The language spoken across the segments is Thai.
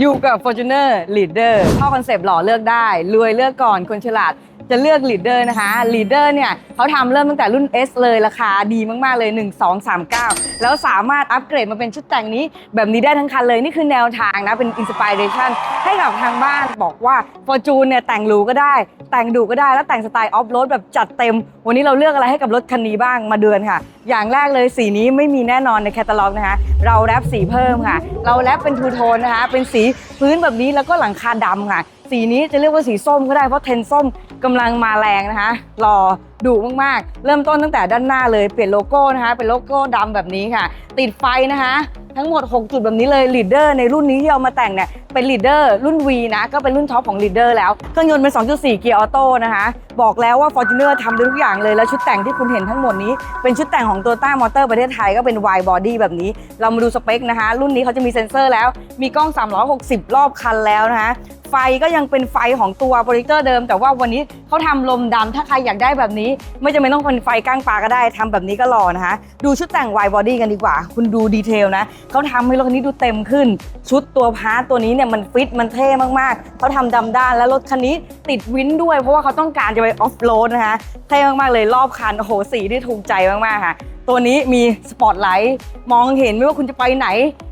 อยู่กับ Fortuner Leader เข้าคอนเซปต์หล่อเลือกได้ รวยเลือกก่อนคนฉลาด จะเลือก Leader นะคะ Leader เนี่ยเขาทำเริ่มตั้งแต่รุ่น S เลยราคาดีมากๆเลย 1 2 3 9 แล้วสามารถอัปเกรดมาเป็นชุดแต่งนี้ แบบนี้ได้ทั้งคันเลย นี่คือแนวทางนะเป็นอินสปิเรชันให้กับทางบ้านบอกว่า Fortune เนี่ยแต่งหรูก็ได้ แต่งดุก็ได้แล้วแต่งสไตล์ออฟโรดแบบจัดเต็ม วันนี้เราเลือกอะไรให้กับรถคันนี้บ้างมาเดือนค่ะ อย่างแรกเลยสีนี้ไม่มีแน่นอนในแคตตาล็อกนะคะเราแรปสีเพิ่มค่ะ เราแรปเป็นทูโทนนะคะเป็นสีพื้นแบบนี้แล้วก็หลังคาดำค่ะ สีนี้จะเรียกว่าสีส้มก็ได้เพราะเทนส้ม กำลังมาแรงนะคะรอดุมากๆ เริ่มต้นตั้งแต่ด้านหน้าเลยเปลี่ยนโลโก้นะคะ เป็นโลโก้ดำแบบนี้ค่ะ ติดไฟนะคะ ทั้งหมด 6 จุดแบบนี้เลยลีดเดอร์ในรุ่นนี้ที่เอามาแต่งเนี่ยเป็นลีดเดอร์รุ่น V นะ ก็เป็นรุ่นท็อปของลีดเดอร์แล้ว เครื่องยนต์เป็น 2.4 เกียร์ออโต้นะคะ บอกแล้วว่า Fortuner ทำได้ทุกอย่างเลย แล้วชุดแต่งที่คุณเห็นทั้งหมดนี้ เป็นชุดแต่งของ Toyota Motor ประเทศไทยก็เป็น wide body แบบนี้ เรามาดูสเปคนะคะ รุ่นนี้เขาจะมีเซ็นเซอร์แล้วมีกล้อง 360 รอบคันแล้วนะคะ ไฟก็ยังเป็นไฟของตัวโปรเจคเตอร์เดิม แต่ว่าวันนี้เขาทำลมดำถ้าใครอยากได้แบบนี้ ไม่จำเป็นต้องเป็นไฟก้างปลาก็ได้ทำแบบนี้ก็รอนะคะ ดูชุดแต่ง wide body กันดีกว่า คุณดูดีเทลนะเขาทำให้รถคันนี้ดูเต็มขึ้น ชุดตัวพาร์ตตัวนี้เนี่ยมันฟิตมันเท่มากๆเขาทำดำด้านแล้วรถคันนี้ติดวินด้วยเพราะว่าเขาต้องการจะไปออฟโรดนะคะเท่มากๆเลยรอบคันโอ้โหสีที่ถูกใจมากๆค่ะ ตัวนี้มีสปอตไลท์มองเห็นไม่ว่าคุณจะไปไหน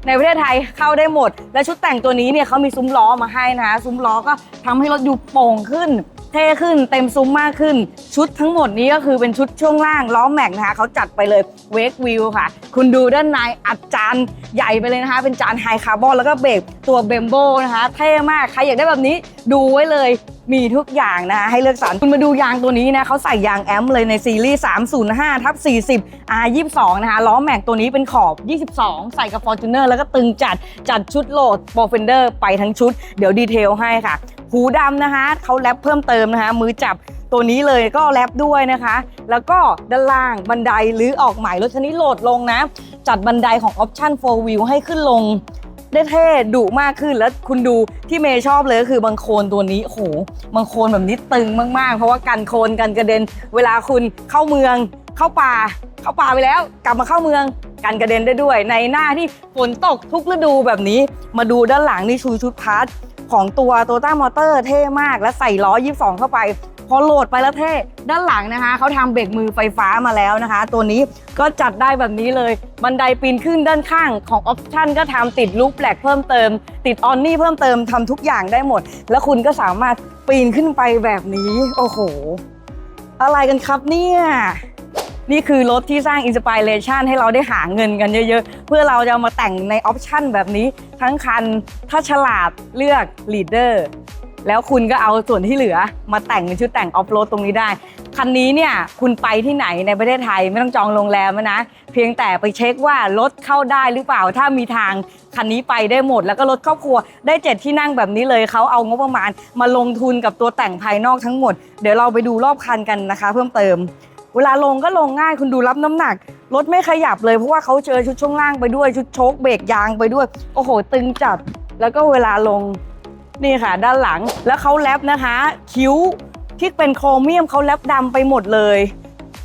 ในประเทศไทยเข้าได้หมด และชุดแต่งตัวนี้เนี่ยเขามีซุ้มล้อมาให้นะคะซุ้มล้อก็ทำให้รถอยู่โป่งขึ้น เท่ขึ้นเต็มซุ้มมากขึ้น ชุดทั้งหมดนี้ก็คือเป็นชุดช่วงล่างล้อแม็กนะคะเขาจัดไปเลยเวกวิวค่ะ คุณดูด้านในอัดจานใหญ่ไปเลยนะคะ เป็นจานไฮคาร์บอนแล้วก็เบรกตัวเบมโบนะคะเท่มากใครอยากได้แบบนี้ดูไว้เลยมีทุกอย่างนะคะให้เลือกสรรคุณมาดูยางตัวนี้นะเขาใส่ยางแอมเลยในซีรีส์ 305ทับ40 R22 นะคะล้อแม็กตัวนี้เป็นขอบ 22 ใส่กับ Fortuner แล้วก็ตึงจัดจัดชุดโหลด b o f e n d e r ไปทั้งชุด เดี๋ยวดีเทลให้ค่ะ หูดำนะคะเขาแรปเพิ่มเติมนะคะ มือจับตัวนี้เลยก็แรปด้วยนะคะ แล้วก็ด้านล่างบันไดหรือออกใหม่รถคันนี้โหลดลงนะ จัดบันไดของ Option 4 Wheel ให้ขึ้นลง ได้เท่ดุมากขึ้นแล้วคุณดูที่เมย์ชอบเลยก็คือบางโคลนตัวนี้โอ้โหบางโคลนแบบนี้ตึงมากๆ เพราะว่ากันโคลนกันกระเด็น เวลาคุณเข้าเมือง เข้าป่า เข้าป่าไปแล้ว กลับมาเข้าเมืองกันกระเด็นได้ด้วย ในหน้าที่ฝนตกทุกฤดูแบบนี้ มาดูด้านหลังนี่ชูชุดพาร์ทของตัวโตต้ามอเตอร์เท่มากและใส่ล้อ 22 เข้าไป อโหลดไปแล้วเท่ ด้านหลังนะคะ เขาทำเบรกมือไฟฟ้ามาแล้วนะคะ ตัวนี้ก็จัดได้แบบนี้เลย บันไดปีนขึ้นด้านข้างของออปชั่นก็ทำติดลูปแปลกเพิ่มเติม ติดออนนี่เพิ่มเติมทำทุกอย่างได้หมด แล้วคุณก็สามารถปีนขึ้นไปแบบนี้ โอ้โห อะไรกันครับเนี่ยนี่คือรถที่สร้างอินสปิเรชันให้เราได้หาเงินกันเยอะๆ เพื่อเราจะมาแต่งในออปชันแบบนี้ ทั้งคัน ถ้าฉลาดเลือกลีดเดอร์ แล้วคุณก็เอาส่วนที่เหลือมาแต่งเป็นชุดแต่งออฟโรดตรงนี้ได้ คันนี้เนี่ยคุณไปที่ไหนในประเทศไทยไม่ต้องจองโรงแรมนะ เพียงแต่ไปเช็คว่ารถเข้าได้หรือเปล่า ถ้ามีทางคันนี้ไปได้หมด แล้วก็รถครอบครัวได้เจ็ดที่นั่งแบบนี้เลยเขาเอางบประมาณ มาลงทุนกับตัวแต่งภายนอกทั้งหมด เดี๋ยวเราไปดูรอบคันกันนะคะ เพิ่มเติม เวลาลงก็ลงง่ายคุณดูรับน้ำหนักรถไม่ขยับเลยเพราะว่าเขาเจอชุดช่วงล่างไปด้วยชุดโชคเบรกยางไปด้วย โอ้โห ตึงจัดแล้วก็เวลาลง นี่ค่ะ ด้านหลังแล้วเขาแรปนะคะ คิ้วที่เป็นโครเมียมเขาแรปดำไปหมดเลย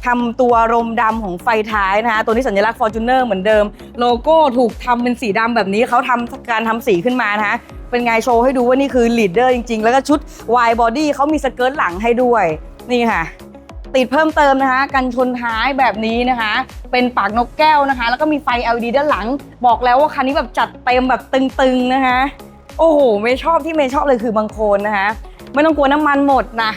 ทำตัวรมดำของไฟท้ายนะคะ ตัวนี้สัญลักษณ์ Fortuner เหมือนเดิม โลโก้ถูกทำเป็นสีดำแบบนี้เขาทำการทำสีขึ้นมานะคะเป็นไงโชว์ให้ดูว่านี่คือลีดเดอร์จริง ๆ แล้วก็ชุด wide body เขามีสเกิร์ตหลังให้ด้วย นี่ค่ะ ติดเพิ่มเติมนะคะ กันชนท้ายแบบนี้นะคะ เป็นปากนกแก้วนะคะ แล้วก็มีไฟ LED ด้านหลัง บอกแล้วว่าคันนี้แบบจัดเต็มแบบตึงๆนะคะ โอ้โหไม่ชอบที่เมย์ชอบเลยคือบางโคนนะคะไม่ต้องกลัวน้ำมันหมดนะ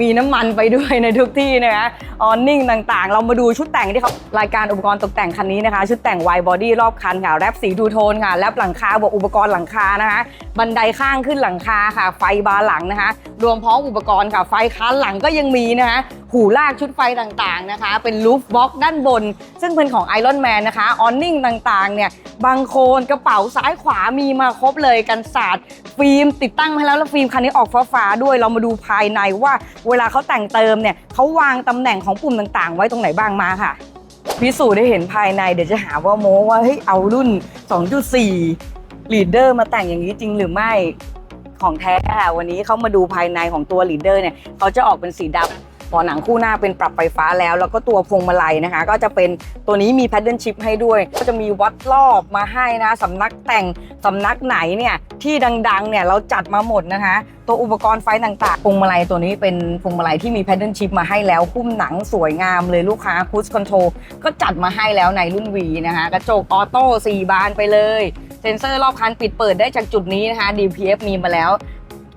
มีน้ำมันไปด้วยในทุกที่นะคะออนนิ่งต่างๆ เรามาดูชุดแต่งที่เขารายการอุปกรณ์ตกแต่งคันนี้นะคะ ชุดแต่งไวบอดี้รอบคันค่ะ แรปสีดูโทนค่ะ แรปหลังคาบวกอุปกรณ์หลังคานะคะ บันไดข้างขึ้นหลังคาค่ะ ไฟบาร์หลังนะคะ รวมพร้อมอุปกรณ์ค่ะ ไฟค้านหลังก็ยังมีนะคะหูลากชุดไฟต่างๆนะคะ เป็นลูฟบ็อกด้านบน ซึ่งเป็นของ Iron Man นนะคะ ออนนิ่งต่างๆ เนี่ยบางโคนกระเป๋าซ้ายขวามีมาครบเลยกันศาสตร์ฟิล์มติดตั้งมาแล้วแล้วฟิล์มคันนี้ออกฟ้าๆด้วยเรามาดูภายในว่า เวลาเขาแต่งเติมเนี่ยเขาวางตำแหน่งของปุ่มต่างๆ ไว้ตรงไหนบ้างมาค่ะพิสูจน์ได้เห็นภายในเดี๋ยวจะหาว่าโม้ว่าเฮ้ยเอารุ่น 2.4ลีดเดอร์มาแต่งอย่างนี้จริงหรือไม่ของแท้ค่ะวันนี้เขามาดูภายในของตัวลีดเดอร์เนี่ยเขาจะออกเป็นสีดเบาะหนังคู่หน้าเป็นปรับไฟฟ้าแล้ว แล้วก็ตัวพวงมาลัยนะคะ ก็จะเป็นตัวนี้มีแพดเดิลชิพให้ด้วย ก็จะมีวัดรอบมาให้นะสำนักแต่งสำนักไหนเนี่ยที่ดังๆเนี่ยเราจัดมาหมดนะคะ ตัวอุปกรณ์ไฟต่างๆพวงมาลัยตัวนี้เป็นพวงมาลัยที่มีแพดเดิลชิพมาให้แล้วหุ้มหนังสวยงามเลยลูกค้าคู i คอนโทรก็จัดมาให้แล้วในรุ่น V นะคะกระจกออโต้4บานไปเลย เซ็นเซอร์รอบคันปิดเปิดได้จากจุดนี้นะคะ DPF มีมาแล้ว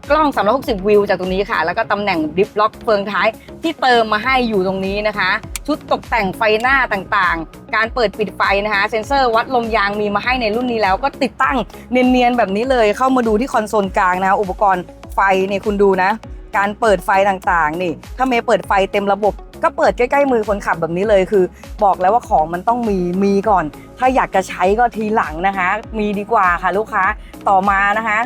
กล้อง 360 วิวจากตรงนี้ค่ะ แล้วก็ตำแหน่งดิฟล็อกเฟืองท้ายที่เติมมาให้อยู่ตรงนี้นะคะ ชุดตกแต่งไฟหน้าต่างๆ การเปิดปิดไฟนะคะ เซ็นเซอร์วัดลมยางมีมาให้ในรุ่นนี้แล้วก็ติดตั้งเนียนๆ แบบนี้เลยเข้ามาดูที่คอนโซลกลางนะคะอุปกรณ์ไฟเนี่ยคุณดูนะ การเปิดไฟต่างๆ นี่ ถ้าเมย์เปิดไฟเต็มระบบก็เปิดใกล้ๆมือคนขับแบบนี้เลยคือ บอกแล้วว่าของมันต้องมีมีก่อน ถ้าอยากจะใช้ก็ทีหลังนะคะ มีดีกว่าค่ะลูกค้าต่อมานะคะ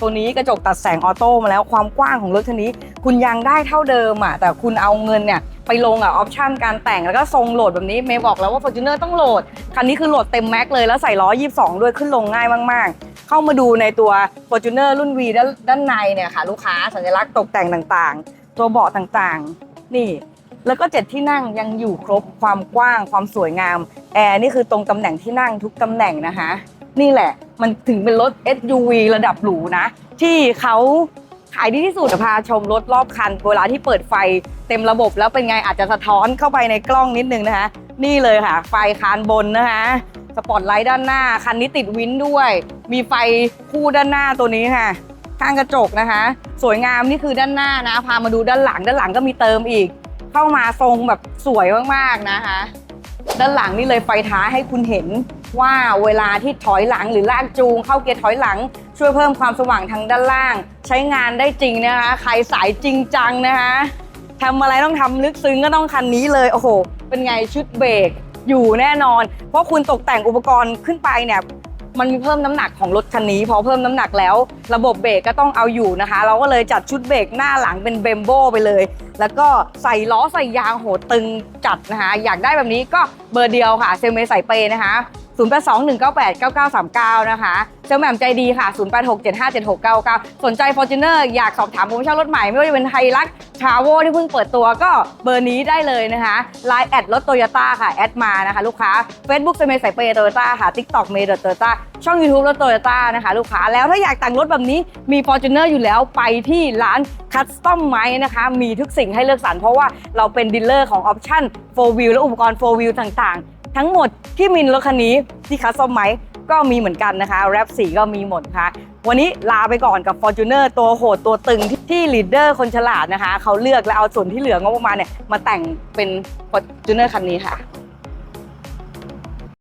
ตัวนี้กระจกตัดแสงออโต้มาแล้วความกว้างของรถคันนี้ คุณยังได้เท่าเดิมอะแต่คุณเอาเงินเนี่ยไปลงอะออปชันการแต่งแล้วก็ทรงโหลดแบบนี้เมย์บอกแล้วว่า Fortuner ต้องโหลด คันนี้คือโหลดเต็มแม็กเลยแล้วใส่ล้อ 22 ด้วยขึ้นลงง่ายมากๆ เข้ามาดูในตัว Fortuner รุ่น V ด้านด้านในเนี่ยค่ะ ลูกค้าสัญลักษณ์ตกแต่งต่างๆ ตัวเบาะต่างๆ นี่ แล้วก็เจ็ดที่นั่งยังอยู่ครบความกว้างความสวยงามแอร์นี่คือตรงตำแหน่งที่นั่งทุกตำแหน่งนะคะนี่แหละ มันถึงเป็นรถ SUV ระดับหรูนะ ที่เขาขายดีที่สุดพาชมรถรอบคัน เวลาที่เปิดไฟเต็มระบบแล้วเป็นไงอาจจะสะท้อนเข้าไปในกล้องนิดนึงนะคะ นี่เลยค่ะ ไฟคานบนนะคะสปอตไลท์ด้านหน้า คันนี้ติดวินด้วย มีไฟคู่ด้านหน้าตัวนี้ค่ะ ข้างกระจกนะคะ สวยงามนี่คือด้านหน้านะ พามาดูด้านหลังด้านหลังก็มีเติมอีก เข้ามาทรงแบบสวยมากๆนะคะ ด้านหลังนี่เลยไฟท้ายให้คุณเห็น ว่าเวลาที่ถอยหลังหรือลากจูง เข้าเกียร์ถอยหลัง ช่วยเพิ่มความสว่างทางด้านล่าง ใช้งานได้จริงนะคะ ใครสายจริงจังนะคะทำอะไรต้องทำลึกซึ้งก็ต้องคันนี้เลย โอ้โห เป็นไงชุดเบรกอยู่แน่นอน เพราะคุณตกแต่งอุปกรณ์ขึ้นไปเนี่ยมันมีเพิ่มน้ำหนักของรถคันนี้พอเพิ่มน้ำหนักแล้ว ระบบเบรกก็ต้องเอาอยู่นะคะ เราก็เลยจัดชุดเบรกหน้าหลังเป็นเบมโบไปเลย แล้วก็ใส่ล้อใส่ยางโหตึงจัดนะคะ อยากได้แบบนี้ก็เบอร์เดียวค่ะเซลเมย์สายเปยนะคะ 0821989939 นะคะเซลแหม่มใจดีค่ะ 0 8 6 7 5 7 6 9 9 สนใจ Fortuner อยากสอบถามโปรโมชั่นรถใหม่ ไม่ว่าจะเป็นไฮรักชาโวที่เพิ่งเปิดตัวก็เบอร์นี้ได้เลยนะคะ Line แอดรถโตโยต้าค่ะ แอดมานะคะลูกค้า Facebook เซเมย์สายเปย์โตโยต้าค่ะ TikTok เมย์โตโยต้าช่อง YouTube รถโตโยต้านะคะ ลูกค้าแล้วถ้าอยากแต่งรถแบบนี้มี Fortuner อยู่แล้วไปที่ร้าน Custom ไหมนะคะ มีทุกสิ่งให้เลือกสรรเพราะว่าเราเป็นดีลเลอร์ของออปชั่น4 Wheel และอุปกรณ์4 Wheel ต่างๆ ทั้งหมดที่มินรถคันนี้ที่คัสตอมไหมก็มีเหมือนกันนะคะแรปสีก็มีหมดค่ะ วันนี้ลาไปก่อนกับ Fortuner ตัวโหดตัวตึงที่ที่ลีดเดอร์คนฉลาดนะคะ เขาเลือกและเอาส่วนที่เหลืองบประมาณเนี่ยมาแต่งเป็น Fortuner คันนี้ค่ะ